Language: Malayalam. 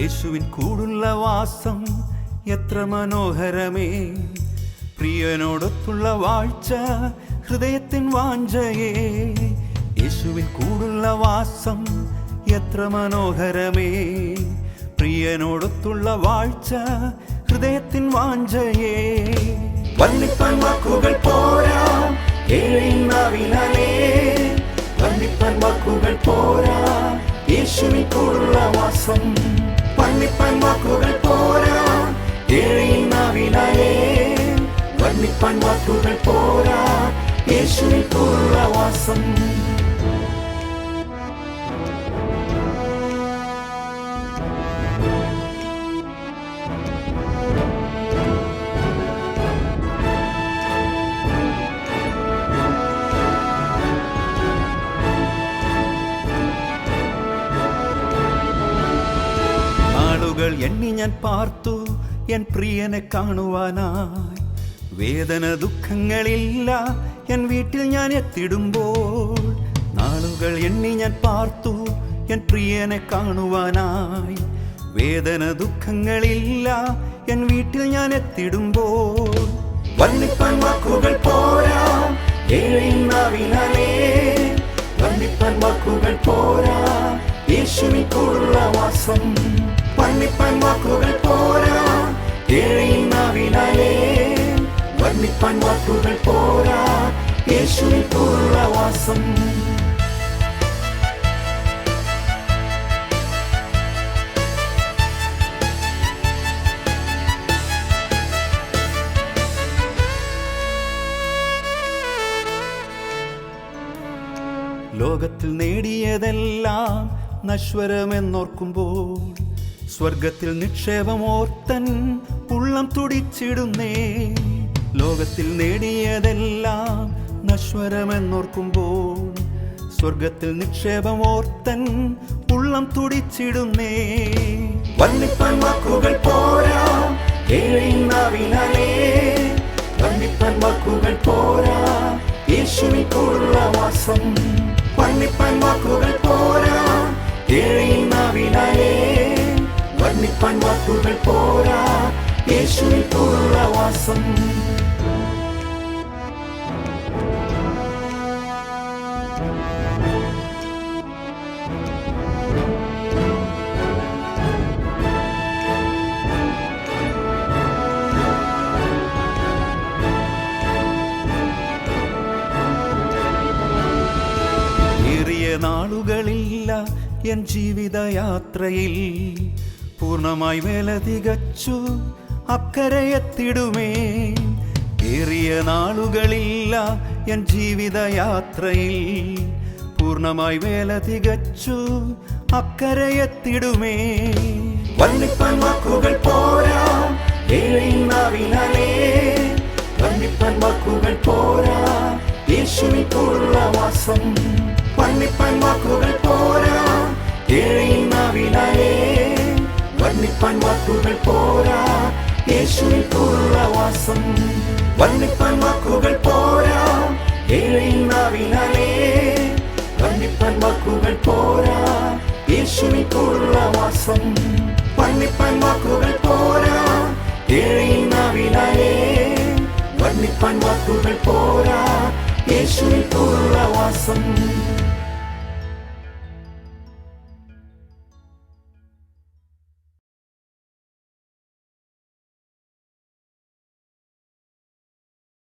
യേശുവിൻ കൂടുള്ള വാസം എത്ര മനോഹരമേ. പ്രിയനോടൊത്തുള്ള വാഴ്ച ഹൃദയത്തിൻ വാഞ്ചയേ. യേശുവിൻ കൂടുള്ള വാസം എത്ര മനോഹരമേ. പ്രിയനോടൊത്തുള്ള വാഴ്ച ഹൃദയത്തിൻ വാഞ്ചയേ. വാക്കുകൾ പോരാ ഏഴിനാവിനാലേ പോരാ യേശുവിൻ കൂടുള്ള വാസം വർണിപ്പാൻ വാക്കുകൾ പോരാ യേശുവിൽ കൂടുള്ള വാസം എണ്ണി ഞാൻ പാർത്തു എൻ പ്രിയനെ കാണുവാനായി. വേദന ദുഃഖങ്ങളില്ല. എൻ വീട്ടിൽ ഞാൻ എത്തിടുമ്പോൾ നാളുകൾ എണ്ണി ഞാൻ പാർത്തു. എൻ പ്രിയനെ കാണുവാനായി വേദന ദുഃഖങ്ങളില്ല. എൻ വീട്ടിൽ ഞാൻ എത്തിടുമ്പോൾ പോരാ. പോരാ. പോരാ. വർണിപ്പാൻ വാക്കുകൾ പോരാ. യേശുവിൽ വാസം. ലോകത്തിൽ നേടിയതെല്ലാം നശ്വരമെന്നോർക്കുമ്പോൾ സ്വർഗത്തിൽ നിക്ഷേപമോർത്തൻ ഉള്ളം തുടിച്ചിടുന്നേ. ലോകത്തിൽ നേടിയതെല്ലാം നശ്വരമെന്നോർക്കുമ്പോൾ സ്വർഗത്തിൽ നിക്ഷേപം ഓർത്തൻ ഉള്ളം തുടിച്ചിടുന്നേ. വർണിപ്പാൻ വാക്കുകൾ പോരാ ഏഴിനാവിനാലേ വർണിപ്പാൻ വാക്കുകൾ പോരാ യേശുവിൻ കൂടുള്ള വാസം. വർണിപ്പാൻ വാക്കുകൾ പോരാ ഏഴിനാവിനാലേ വർണിപ്പാൻ വാക്കുകൾ പോരാ യേശുവിൻ കൂടുള്ള വാസം. നാളുകളില്ല എൻ ജീവിതയാത്രയിൽ. പൂർണമായി വേല തികച്ചു അക്കരയെത്തിടുമേ. ഏറിയ നാളുകളില്ല എൻ ജീവിതയാത്രയിൽ. പൂർണമായി വേല തികച്ചു അക്കരയെത്തിടുമേ. വന്നിപ്പൻ വാക്കുകൾ പോരാ വർണിപ്പാൻ വാക്കുകൾ പോരാ യേശുവിൻ വാസം. വർണിപ്പാൻ വാക്കുകൾ പോരാ. ഏഴിനാവിനാലേ വർണിപ്പാൻ വാക്കുകൾ പോരാ. യേശുവിൽ കൂടുള്ള വാസം വർണിപ്പാൻ വാക്കുകൾ പോരാ. ഏഴിനാവിനാലേ വർണിപ്പാൻ വാക്കുകൾ പോരാ. യേശുവിൽ കൂടുള്ള വാസം വർണിപ്പാൻ വാക്കുകൾ പോരാ. ഏഴിനാവിനാലേ വർണിപ്പാൻ വാക്കുകൾ പോരാ. യേശുവിൽ കൂടുള്ള വാസം